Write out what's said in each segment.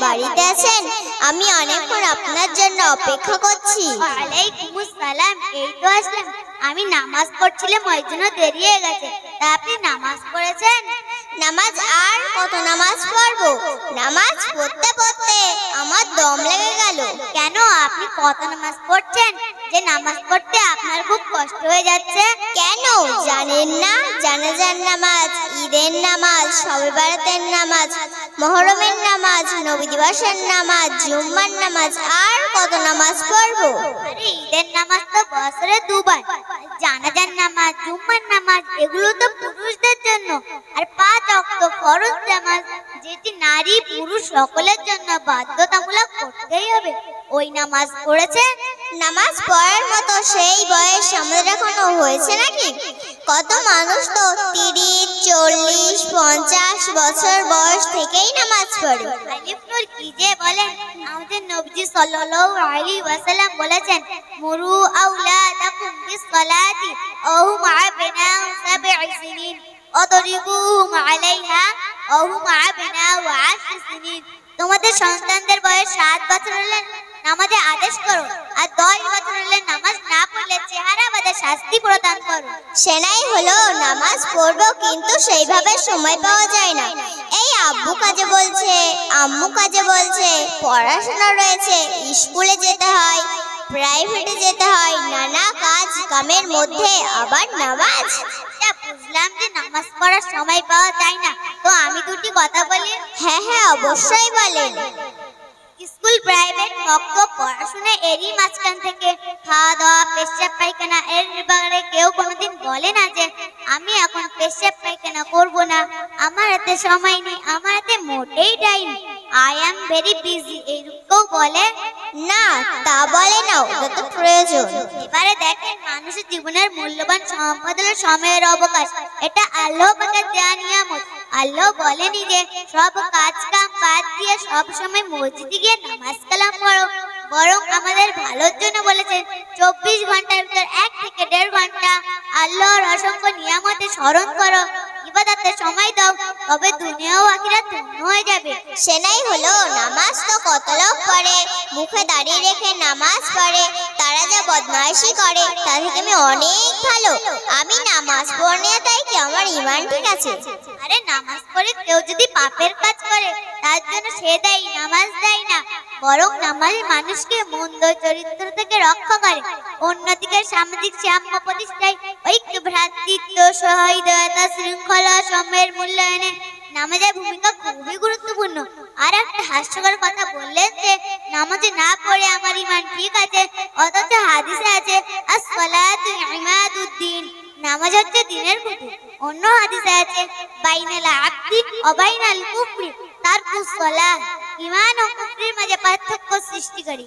বাড়িতে আছেন? আমি অনেকক্ষণ আপনার জন্য অপেক্ষা করছি। ওয়ালাইকুম আসসালাম এই তো আসলাম। আমি নামাজ পড়ছিলাম ওই জন্য দেরি হয়ে গেছে। তা আপনি নামাজ পড়েছেন? নামাজ আর কত নামাজ পড়ব? নামাজ পড়তে পড়তে আমার দম লেগে গেল। কেন আপনি কত নামাজ পড়ছেন? যে নামাজ পড়তে আপনার খুব কষ্ট হয়ে যাচ্ছে। কেন? জানেন না? জানাজার নামাজ ঈদের নামাজ বারাতের নামাজ মহরমের নামাজ, নবী দিবসের নামাজ, জুম্মার নামাজ, আর কত নামাজ পড়ব? ঈদের নামাজ তো বছরে দুবার। জানাজার নামাজ, জুম্মার নামাজ, এগুলো তো পুরুষদের জন্য। আর পাঁচ অক্ত ফরজ নামাজ, যেটি নারী, পুরুষ সকলের জন্য বাধ্যতামূলক করতেই হবে। ওই নামাজ পড়েছে? নামাজ পড়ার মতো সেই বয়স আমাদের এখনও হয়েছে নাকি? কত মানুষ তো তিরিশ, চল্লিশ, পঞ্চাশ বছর বয়স থেকেই নামাজ পড়ে। আলিফনুর কি যে বলেন? আমাদের নবজি সাল্লাল্লাহু আলাইহি ওয়াসাল্লাম বলেছেন, মুরু আওলাদাকুম বিসসালাতি ওয়া হুম আবনাউ সাব'i সিনিন অদরিবুহুম আলাইহা ওয়া হুম আবনাউ আশর সিনিন। তোমাদের সন্তানদের বয়স সাত বছর হলে নামাজে আদেশ করো আর দশ বছর হলে নামাজ না পড়লে চেহারা বাদে শাস্তি প্রদান করো সেনাই হলো নামাজ পড়ব কিন্তু সেইভাবে সময় পাওয়া যায় না। এই আব্বু কাজে বলছে আম্মু কাজে বলছে পড়াশোনা রয়েছে স্কুলে যেতে হয় প্রাইভেটে যেতে হয় নানা কাজ কামের মধ্যে আবার নামাজ। বুঝলাম যে নামাজ পড়ার সময় পাওয়া যায় না। তো আমি দুটি কথা বলি। হ্যাঁ হ্যাঁ অবশ্যই বলেন। স্কুল প্রাইভেট মক্ত পড়াশোনা এরই মাঝখান থেকে খাওয়া দাওয়া পেশাব পায়খানা, এর ব্যাপারে কেউ কোনোদিন বলে না যে আমি এখন পেশাব পায়খানা করব না। আমার হাতে সময় নেই, আমার হাতে মোটেই time I am very busy এইরূপকেও বলে না, তা বলে না, ওটা তো প্রয়োজন। এবারে দেখেন, মানুষের জীবনের মূল্যবান সম্পদ হলো সময়ের অবকাশ। এটা আল্লাহ পাকের দেয়া নিয়ামত। আল্লাহ বলেনি যে সব কাজ কাম বাদ দিয়ে সব সময় মসজিদে গিয়ে নামাজ কালাম পড়ো। বরং আমাদের ভালোর জন্য বলেছেন চব্বিশ ঘণ্টার ভিতর এক থেকে দেড় ঘণ্টা আল্লাহর অসংখ্য নিয়ামতে স্মরণ করো। ইবাদতে সময় দাও, তবে দুনিয়া ও আখিরাত ধন্য হয়ে যাবে। সেনাই হলো নামাজ তো কত লোক পড়ে, মুখে দাঁড়িয়ে রেখে নামাজ পড়ে। তারা যা বদমাইশি করে তা থেকে আমি অনেক ভালো। আমি নামাজ পড়ে তাই কি আমার ইমান ঠিক আছে? আরে নামাজ পড়ে কেউ যদি পাপের কাজ করে, তার জন্য সে দায়ী, নামাজ দেয় না। বরং নামাজ মানুষকে মন্দ চরিত্র থেকে রক্ষা করে। অন্যদিকে সামাজিক সাম্য প্রতিষ্ঠায় ঐক্য ভ্রাতৃত্ব সহৃদয়তা শৃঙ্খলা, সময়ের মূল্যায়নে নামাজের ভূমিকা খুবই গুরুত্বপূর্ণ। আর একটা হাস্যকর কথা বললেন যে, নামাজে না পড়ে আমার ইমান ঠিক আছে, অথচ হাদিসে আছে, আসসালাতু ইমাদুদ্দিন। নামাজ হচ্ছে দিনের খুঁটি। অন্য হাদিসে আছে, বাইনাল আব্দি ও বাইনাল কুফরি। তারকুস সালাহ ঈমান ও কুফরির মাঝে পার্থক্য সৃষ্টি করে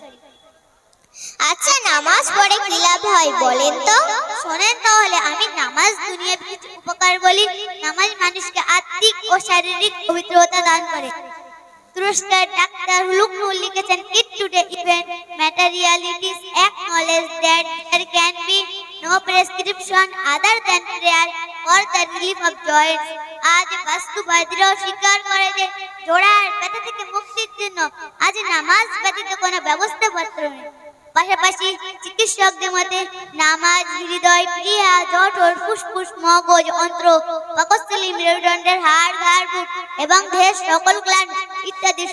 আচ্ছা নামাজ পড়ে কি লাভ হয় বলেন তো? শোনেন তাহলে, আমি নামাজ দুনিয়ার কিছু উপকার বলি, নামাজ মানুষকে আত্মিক ও শারীরিক পবিত্রতা দান করে। তুরস্কের ডাক্তার লুকনুল লিখেছেন it today even materialities acknowledge that there can be no prescription other than prayer for the relief of joints আজ বাস্তুবাদীরাও স্বীকার করে যে, জোড়ার ব্যথা থেকে মুক্তির জন্য আজ নামাজ ব্যতীত কোনো ব্যবস্থাপত্র নেই। পাশাপাশি চিকিৎসকদের মতে, নামাজ ফুসফুস, মগজ, অন্ত্র, পাকস্থলী, মেরুদণ্ডের হাড় ঘাড় এবং দেহের সকল গ্ল্যান্ড ইত্যাদি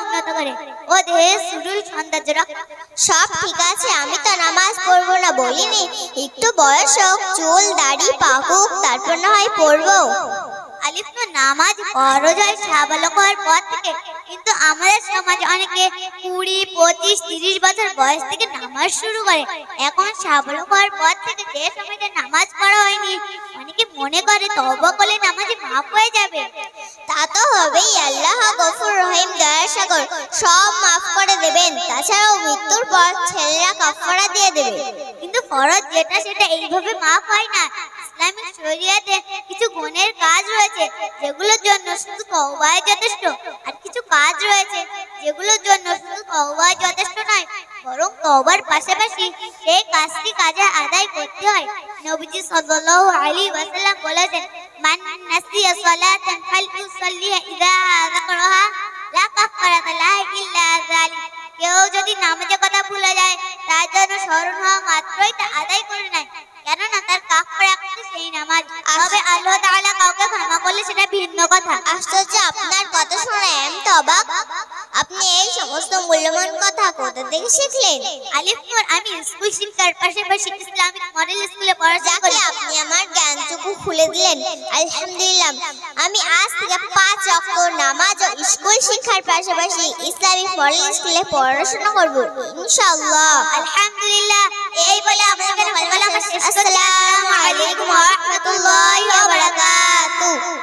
উন্নত করে। ও দেহের সুদূর সৌন্দর্য সব ঠিক আছে, আমি তো নামাজ পড়ব না, বলিনি। একটু বয়স হোক, চুল, দাড়ি পাকুক তারপর না হয় পড়ব। আলিফ তো নামাজ ফরজ হয়, সাবালক হওয়ার পর থেকে কিন্তু আমাদের সমাজে অনেকে কুড়ি, পঁচিশ, তিরিশ বছর বয়স থেকে নামাজ শুরু করে। এখন সাবালক হওয়ার পর থেকে যে সময়তে নামাজ পড়া হয়নি, অনেকে মনে করে তওবা করলে নামাজে মাফ হয়ে যাবে। তা তো হবেই, আল্লাহ গফুর রহিম, দয়া সাগর, সব মাফ করে দেবেন। তাছাড়াও মৃত্যুর পর ছেলেরা কাফারা দিয়ে দেবে। কিন্তু ফরজ যেটা, সেটা এইভাবে মাফ হয় না। ইসলামিক শরীয়তে কিছু গুণের কাজ রয়েছে, যেগুলোর জন্য শুধু তওবাই যথেষ্ট। আর কিছু কাজ রয়েছে, যেগুলোর জন্য শুধু তওবাই যথেষ্ট নয়, বরং তওবার পাশাপাশি সেই কাজটি কাজে আদায় করতে হয়। নবীজি সাল্লাল্লাহু আলাইহি ওয়াসাল্লাম বলেছেন, মান নাসিয়া সালাতান ফালইউসাল্লিহা ইযা যাকারাহা, লা কাফারাতা যদি নামাজের কথা ভুলে যায়, তার জন্য স্মরণ হওয়া মাত্রই তা আদায় করে নেয়। কেননা তার আল্লাহ কাউকে ক্ষমা করলে সেটা ভিন্ন কথা। আশ্চর্য আপনার কথা শুনে আমি তো অবাক আপনি এই সমস্ত মূল্যবান কথা কোথা থেকে শিখলেন? আলিফপুর আমি স্কুল শিক্ষার পাশাপাশি ইসলামিক মডেল স্কুলে পড়াশোনা করি আপনি আমার জ্ঞানটুকু খুলে দিলেন। আলহামদুলিল্লাহ। আমি আজ থেকে পাঁচ অক্ট নামাজ ও স্কুল শিক্ষার পাশাপাশি ইসলামিক মডেল স্কুলে পড়াশোনা করব ইনশাআল্লাহ। আলহামদুলিল্লাহ। এই বলে আমাদের ভালো ভালো আসসালামু আলাইকুম ওয়া রাহমাতুল্লাহি ওয়া বারাকাতুহু।